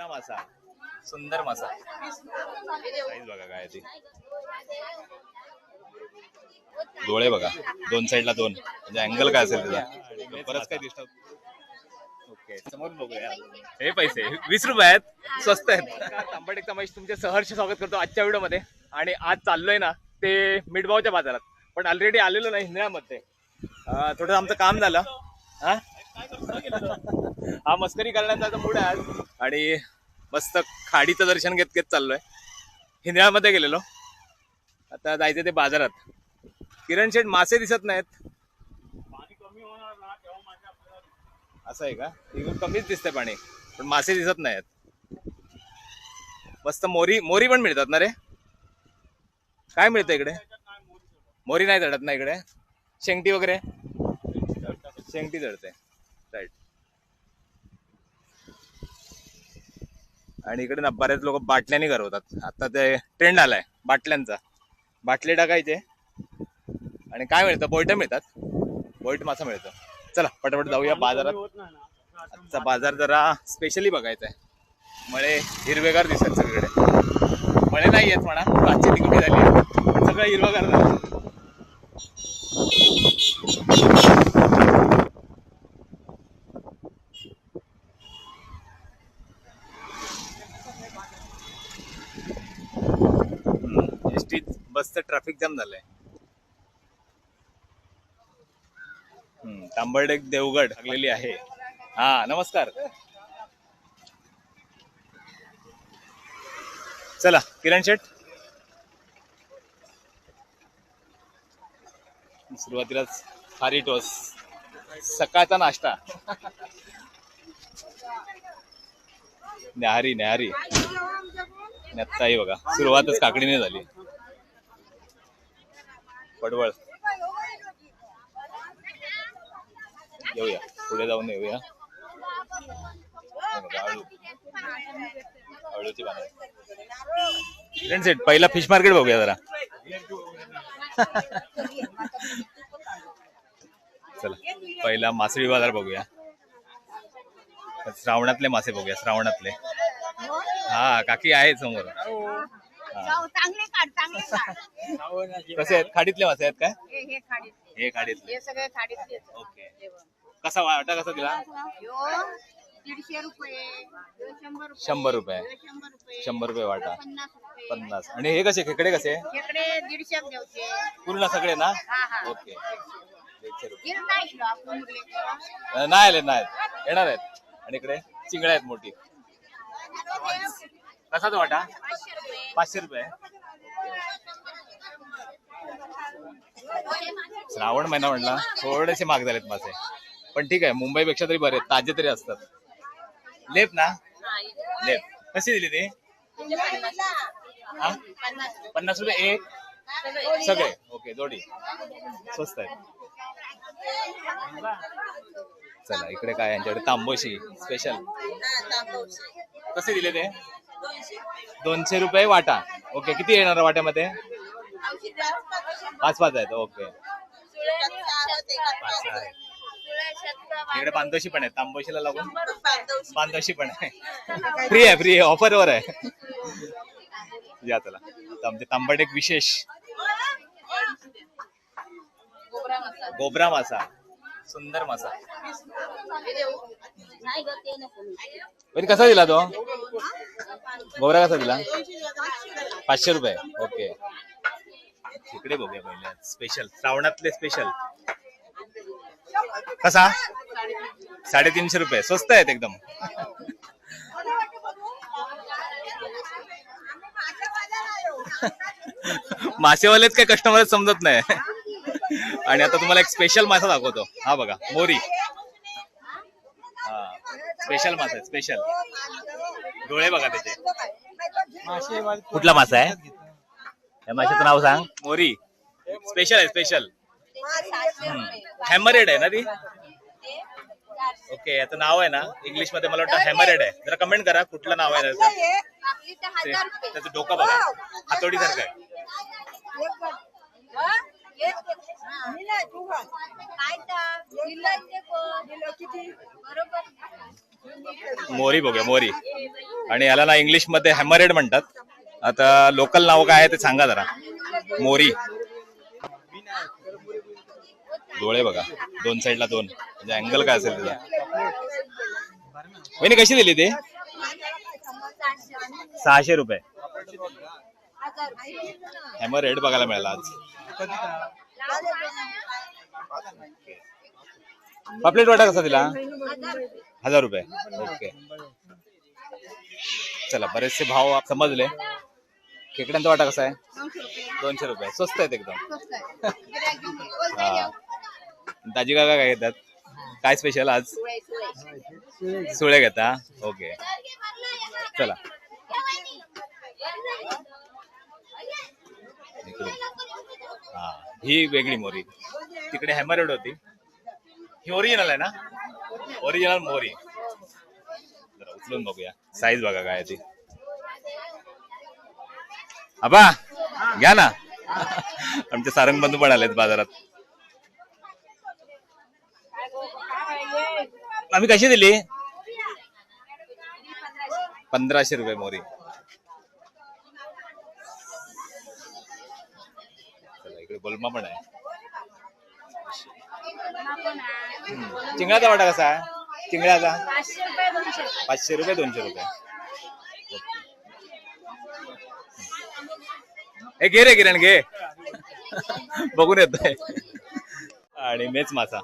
Cobra मासा. सुंदर मासा. साईज बघा काय ती. डोळे बघा. दोन साईडला दोन. म्हणजे अँगल काय असेल त्याचा? बरंच काय दिसत? ओके समोर बघूया. हे पैसे. वीस रुपये आहेत. स्वस्त आहेत. तांबट तमाश तुमचे सहर्ष स्वागत करतो आजच्या व्हिडिओमध्ये. आणि आज चाललोय ना ते मिठभावच्या बाजारात. पण ऑलरेडी आलेलो नाही हिंद्र्यामध्ये अं, थोडं आमचं काम झालं. हा? हा मस्करी करण्याचा मूड आहे आज. आणि मस्त खाडीचं दर्शन घेत घेत चाललोय. हिंदळामध्ये गेलेलो. आता जायचं ते बाजारात. किरण शेठ मासे दिसत नाहीत. असं आहे का? इकडून कमीच दिसतंय पाणी पण मासे दिसत नाहीत. मस्त मोरी मोरी पण मिळतात ना रे? काय मिळतं इकडे? मोरी नाही चढत ना इकडे? शेंगटी वगैरे? शेंगटी चढते. राईट आणि इकडे ना बरेच लोक बाटल्याने करवतात आता ते ट्रेंड आलाय बाटल्यांचा. बाटले टाकायचे. आणि काय मिळतं? बोईट मिळतात. बोईट मासा मिळतो. चला पटापट जाऊया बाजारात. आजचा बाजार जरा स्पेशली बघायचा आहे मळे हिरवेगार दिसत सगळीकडे. मळे नाही येत म्हणा. आजची ती कुठे झाली? सगळं हिरवगार झालं. टी ट्रॅफिक जाम झालंय. हम्म, देवगड लागलेली आहे. हा नमस्कार. चला किरण शेठ. सुरुवातीलाच खारी टोस सकाळचा नाश्ता. न्याहारी न्याहारी. आणि बघा सुरुवातच काकडीने झाली. पडवळ. येऊया. पुढे जाऊन येऊया. हे पानं सेट पहिला फिश मार्केट बघूया जरा. चला पहिला मासळी बाजार बघूया. श्रावणातले मासे बघूया श्रावणातले. हा काकी आहे समोर. जाऊ, चांगले काढ चांगले काढ. कसे आहेत? खाडीतले मासे आहेत काय? हे हे खाडीत हे खाडीतले. हे सगळे खाडीत ओके. कसा वाटा कसा दिला? यो दीडशे रुपये. शंभर रुपये. शंभर रुपये. ह्यो शंभर रुपये. शंभर रुपये वाटा. पन्नास रुपये. पन्नास. आणि हे कसे? खेकडे कसे? दीडशे पूर्ण सगळे ना? हा हा. ओके. दीडशे रुपये. गिर नाही किलो आपण मुरले तेव्हा. अं, नाही आले नाही. येणार आहेत. आणि इकडे चिंगड्या आहेत मोठी. कसा तो वाटा? पाचशे पाचशे रुपये. श्रावण महिना म्हणला थोडेसे महाग झालेत मासे. पण ठीक आहे मुंबईपेक्षा तरी बरे ताजे तरी असतात. लेप ना? लेप. कशी दिली ती? हा? पन्नास रुपये एक? सगळे. ओके जोडी. स्वस्त आहे चला इकडे काय यांच्याकडे तांबोशी स्पेशल कसे दिले ते? दोनशे रुपये वाटा. ओके किती येणार वाट्यामध्ये? पाच पाच आहेत. ओके इकडे बांधोशी पण आहे तांबोशीला लागून बांधोशी पण आहे. फ्री आहे फ्री आहे. ऑफरवर आहे. या चला. आमचे तांबट एक विशेष. गोबरा मासा सुंदर मासा. कसा दिला तो? गोबरा कसा दिला? पाचशे रुपये. ओके. इकडे बघूया पहिले. स्पेशल श्रावणातले स्पेशल कसा? साडेतीनशे रुपये. स्वस्त आहेत एकदम. मासेवालेच काही कस्टमर समजत नाही. आणि आता तुम्हाला एक स्पेशल मासा दाखवतो. हा बघा मोरी. हा. स्पेशल मासा आहे स्पेशल डोळे बघा त्याचे. कुठला मासा आहे? या माशाचं नाव सांग. मोरी. स्पेशल आहे स्पेशल. हॅमरेड आहे ना ती? ओके याचं नाव आहे ना. इंग्लिशमध्ये मला वाटतं हॅमरेड आहे. जरा कमेंट करा कुठलं नाव आहे त्याचं? ते- त्याचं डोकं बघा. हातोडी सारखं आहे. काय तर दिलं ते पण. बरोबर. मोरी बघूया मोरी. आणि याला ना इंग्लिशमध्ये हॅमरेड म्हणतात. आता लोकल नाव काय आहे ते सांगा जरा. मोरी. डोळे बघा. दोन साईडला दोन. म्हणजे अँगल काय असेल त्याचा? वहिनी कशी दिली ते? सहाशे रुपये. हॅमर रेड बघायला मिळाला आज. पापलेट वाटा कसा दिला? हजार रुपये. ओके. चला बरेचसे भाव आप- समजले. खेकड्यांचा वाटा कसा आहे? दोनशे रुपये. स्वस्त आहेत एकदम. हा. दाजी काका काय घेतात? काय स्पेशल आज? सुळे घेता ओके. चला. हा. ही वेगळी मोरी. तिकडे हॅमरेड होती. ही ओरिजिनल आहे ना? ओरिजिनल मोरी जरा उचलून बघूया. साईज बघा काय ती. आबा घ्या ना. आमचे सारंग बंधू पण आलेत बाजारात. आम्ही कशी दिली? पंधराशे रुपये मोरी इकडे बोलमा पण आहे. हम्म. चिंगळाचा वाटा कसा आहे? चिंगळाचा? पाचशे रुपये दोनशे पाचशे रुपये दोनशे रुपये. हे घे रे किरण घे. बघून येतोय. आणि मेच मासा.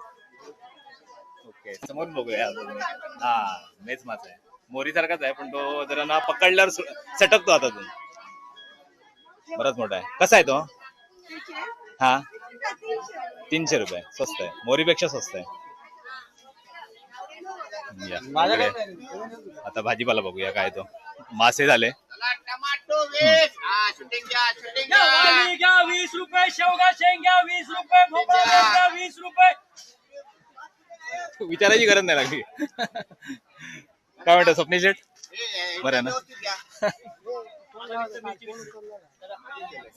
ओके समोर बघूया. हा मेच मासा आहे. मोरी सारखाच आहे पण तो जरा ना पकडल्यावर सु- सटकतो हातातून बराच मोठा आहे. कसा आहे तो? हा? तीनशे रुपये. स्वस्त आहे. मोरीपेक्षा स्वस्त आहे. या, इकडे. आता भाजीपाला बघूया काय तो. मासे झाले. वांगी घ्या वीस रुपये शेवगा शेंग्या वीस रुपये भोपळा वीस रुपये. विचारायची गरज नाही लागली. काय म्हणतो स्वप्नील शेठ? बरं आहे ना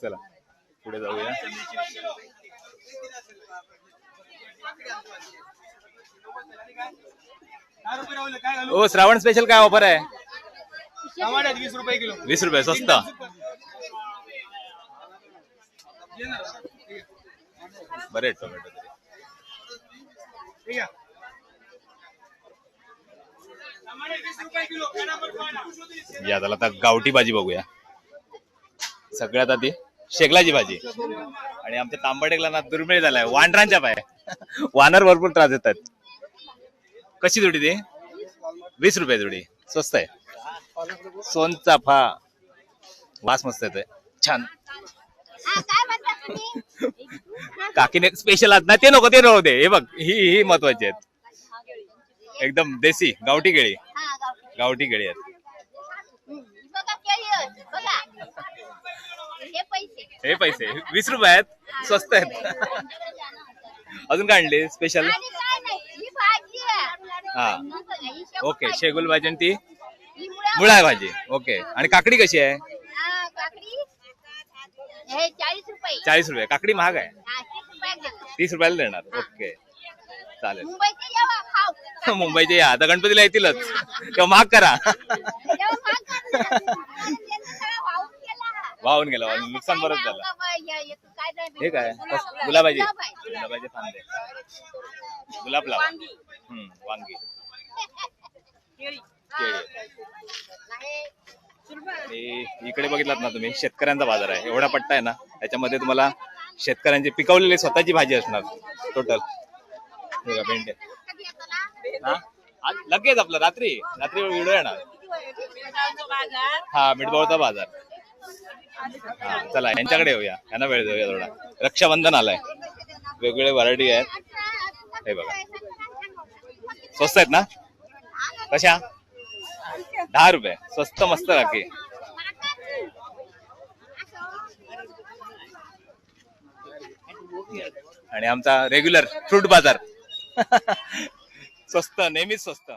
चला पुढे जाऊया. ओ श्रावण स्पेशल काय ऑफर आहे? वीस रुपये किलो. वीस रुपये स्वस्त. बरे टोमॅटो या त्याला आता गावठी भाजी बघूया. सगळ्यात आधी शेगलाची भाजी. आणि आमच्या तांबडेकला ना दुर्मिळ झालाय. वांढरांच्या पाय. वानर भरपूर त्रास देतात. कशी जोडी ती? वीस रुपये जोडी. स्वस्त आहे. सोनचाफा वास मस्त येतोय. छान. काकीने स्पेशल आज ना ते नको ते नको दे. हे बघ ही ही महत्वाची आहेत. एकदम देसी गावठी केळी. गावठी केळी आहेत. हे पैसे. हे पैसे. वीस रुपये आहेत. स्वस्त आहेत. अजून काय आणले? स्पेशल आणि काय नाही ही भाजी आहे हा. ओके. शेगुल भाजी आणि ती? मुळा भाजी. ओके. आणि काकडी कशी आहे? चाळीस रुपये. काकडी महाग आहे? तीस रुपयाला देणार. ओके. चालेल. मुंबईचे या. आता गणपतीला येतीलच. किंवा महाग करा. वाहून गेला. वाहून नुकसान बरंच झालं. हे- काय गुलाबाजी गुलाब आहे. गुलाबाचे फांदे. गुलाब लावा. हम्म वांगी केळी आणि इकडे बघितलात ना तुम्ही शेतकऱ्यांचा बाजार आहे एवढा पट्टा आहे ना त्याच्यामध्ये तुम्हाला शेतकऱ्यांची पिकवलेली स्वतःची भाजी असणार टोटल बघा भेंडे? हा आज लगेच आपलं रात्री रात्री व्हिडिओ येणार हा मिठबावचा बाजार हा चला यांच्याकडे येऊया यांना वेळ देऊया थोडा रक्षाबंधन आलाय वेगवेगळे व्हरायटी आहेत हे बघा स्वस्त आहेत ना? कशा? दहा रुपये. स्वस्त मस्त राखी. आणि आमचा रेग्युलर फ्रूट बाजार. स्वस्त नेहमीच स्वस्त.